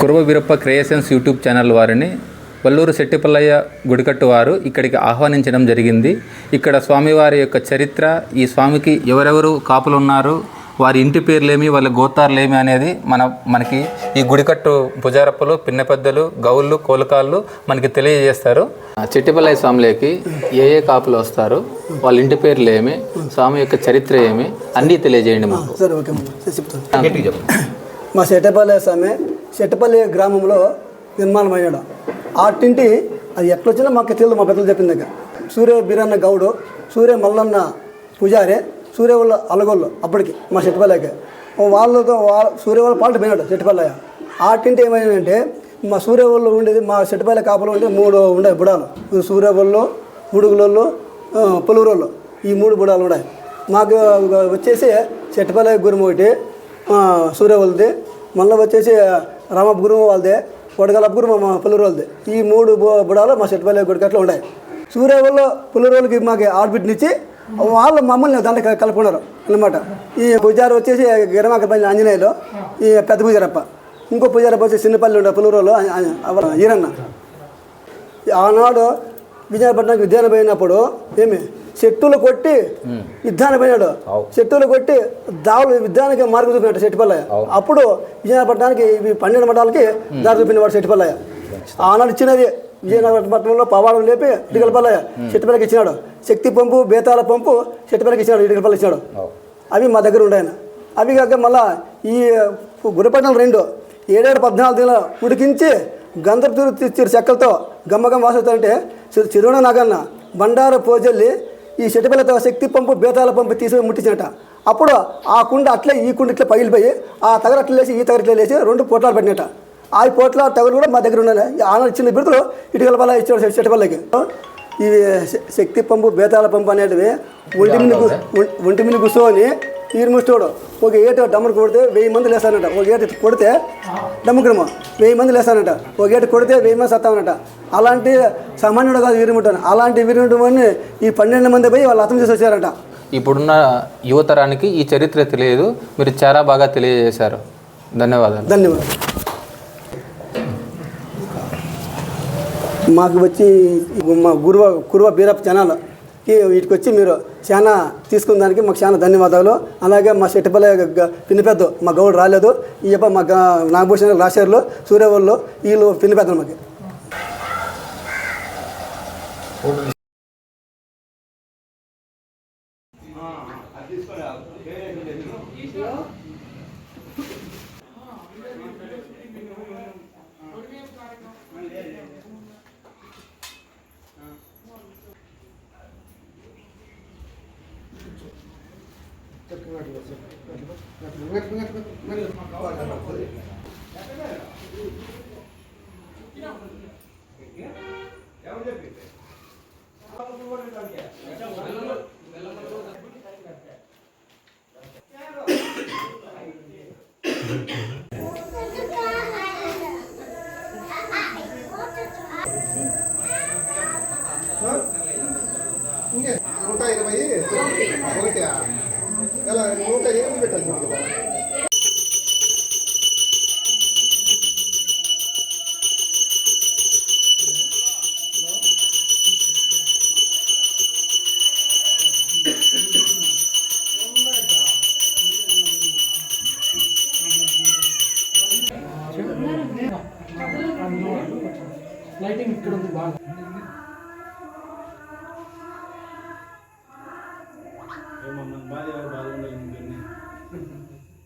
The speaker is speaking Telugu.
Kurava Veerappa creations YouTube channel వారిని వల్లూరు శెట్టిపల్లయ్య గుడికట్టు వారు ఇక్కడికి ఆహ్వానించడం జరిగింది. ఇక్కడ స్వామివారి యొక్క చరిత్ర ఈ స్వామికి ఎవరెవరు కాపులు ఉన్నారు వారి ఇంటి పేర్లేమి వాళ్ళ గోతార్లేమి అనేది మన మనకి ఈ గుడికట్టు పుజారప్పలు పిన్నపెద్దలు గౌళ్ళు కోలకాళ్ళు మనకి తెలియజేస్తారు. చెట్టిపల్లయ్య స్వామిలోకి ఏ ఏ కాపులు వస్తారు వాళ్ళ ఇంటి పేర్లు ఏమి స్వామి యొక్క చరిత్ర ఏమి అన్నీ తెలియజేయండి మాకు. మా సెట్టపల్లి స్వామి సెట్టపల్లి గ్రామంలో నిర్మాణమయ్యాడు. ఆటింటి అది ఎట్లొచ్చినా మాకు తెలియదు మా పెద్దలు చెప్పిన దగ్గర. సూర్య బీరన్న గౌడు సూర్య మల్లన్న పూజారి సూర్యవాళ్ళు అలగోళ్ళు అప్పటికి మా సెట్టపల్లికి వాళ్ళతో వాళ్ళ సూర్యవాళ్ళ పాల్ట్ పోయినాడు సెట్టపల్లయ్య ఆటింటి ఏమైందంటే మా సూర్యవాళ్ళు ఉండేది మా చెట్టుపల్లి కాపలు ఉంటే మూడు ఉండే బుడాలు. సూర్య వాళ్ళు ముడుగులోళ్ళు పులుగురోళ్ళు ఈ మూడు బుడాలు ఉన్నాయి మాకు వచ్చేసి చెట్టుపల్లి గురుము ఒకటి సూర్యవల్లది. మళ్ళీ వచ్చేసి రామప్ప గురుము వాళ్ళది కొడగలప్ప గురుము మా పులురోళ్ళది వాళ్ళది ఈ మూడు బుడాలు మా చెట్టుపల్లి గుడికట్లో ఉన్నాయి సూర్య పులురోళ్ళకి మాకు ఆర్బిట్నిచ్చి వాళ్ళు మమ్మల్ని దాంట్లో కల- కలుపుకున్నారు అనమాట ఈ పూజారి వచ్చేసి గిరమాక పల్లి ఆంజనేయులు ఈ పెద్ద పూజారప్ప. ఇంకో పూజారప్ప వచ్చి చిన్నపల్లి ఉండే అవ- ఈరన్న ఆనాడు విజయపట్నంకి విద్యాన పోయినప్పుడు ఏమి చెట్టులు కొట్టి యుద్ధాన్ని పోయినాడు. చెట్టులు కొట్టి దావులు యుద్ధానికి మార్గం చూపినాడు చెట్టుపల్లయ్య అప్పుడు విజయపట్నానికి ఇవి పన్నెండు మఠాలకి దారి చూపినవాడు చెట్టుపల్లయ్య ఆనాడు ఇచ్చినది విజయనగరపట్నంలో పవాడం లేపి ఇటుకలపల్లయ్య చెట్టుపల్లకి ఇచ్చినాడు. శక్తి పంపు బేతాల పంపు చెట్టుపల్లకి ఇచ్చినాడు ఇటుకలపల్లి ఇచ్చినాడు అవి మా దగ్గర ఉన్నాయన అవి కాక మళ్ళా ఈ గుడిపట్నం రెండు ఏడేడు పద్నాలుగు దినాలు ఉడికించి గంధపు తెచ్చారు చెక్కలతో గమ్మగం వాసతో అంటే చిరుణ నాగన్న బండార పోజల్లి ఈ చెట్టుపిల్లతో శక్తి పంపు బేతాల పంపు తీసి ముట్టించినట. అప్పుడు ఆ కుండ అట్లే ఈ కుండ ఇట్లా పగిలిపోయి ఆ తగర అట్లా లేచి ఈ తగర ఇట్లా లేచి రెండు పోట్లాలు పెట్టినట. ఆ పోట్ల తగలు కూడా మా దగ్గర ఉన్నాయి ఆనాడు ఇచ్చిన బిరుదులు ఇటుకల పల్ల ఇచ్చాడు చెట్టుపల్లకి ఇవి శక్తి పంపు బేతాల పంపు అనేటివి ఒంటి మీద ఒంటి మీద కూర్చొని ఈరుముష్టోడు ఒక ఏటు డమ్మరు కొడితే వెయ్యి మంది లేస్తానంట ఒక ఏటు కొడితే డమ్మకుడము వెయ్యి మంది లేస్తానంట ఒక ఏటు కొడితే వెయ్యి మంది సత్తామన్నట. అలాంటి సామాన్యుడు కాదు వీరుముట్టాను అలాంటి వీరుముట్టమని ఈ పన్నెండు మంది పోయి వాళ్ళు అర్థం చేసి వచ్చారంట ఇప్పుడున్న యువతరానికి ఈ చరిత్ర తెలియదు. మీరు చాలా బాగా తెలియజేశారు. ధన్యవాదాలు. ధన్యవాదాలు. మాకు వచ్చి మా గురువ కురువ బీరప్ప జనాలకి వీటికి వచ్చి మీరు చాలా తీసుకున్న దానికి మాకు చాలా ధన్యవాదాలు. అలాగే మా చెట్టుపల్లి పిన్నిపెద్ద మా గౌడు రాలేదు. ఈ యొక్క మా నాగభూషణ రాశారులు సూర్యవాళ్ళు వీళ్ళు పిన్ని మాకు. మాకు నూట ఇరవై ఒకటి ఎలా నూట ఎనిమిది పెట్టాలి చూడు. కదా పట్టుకుంటాడు కదా దీపం నూట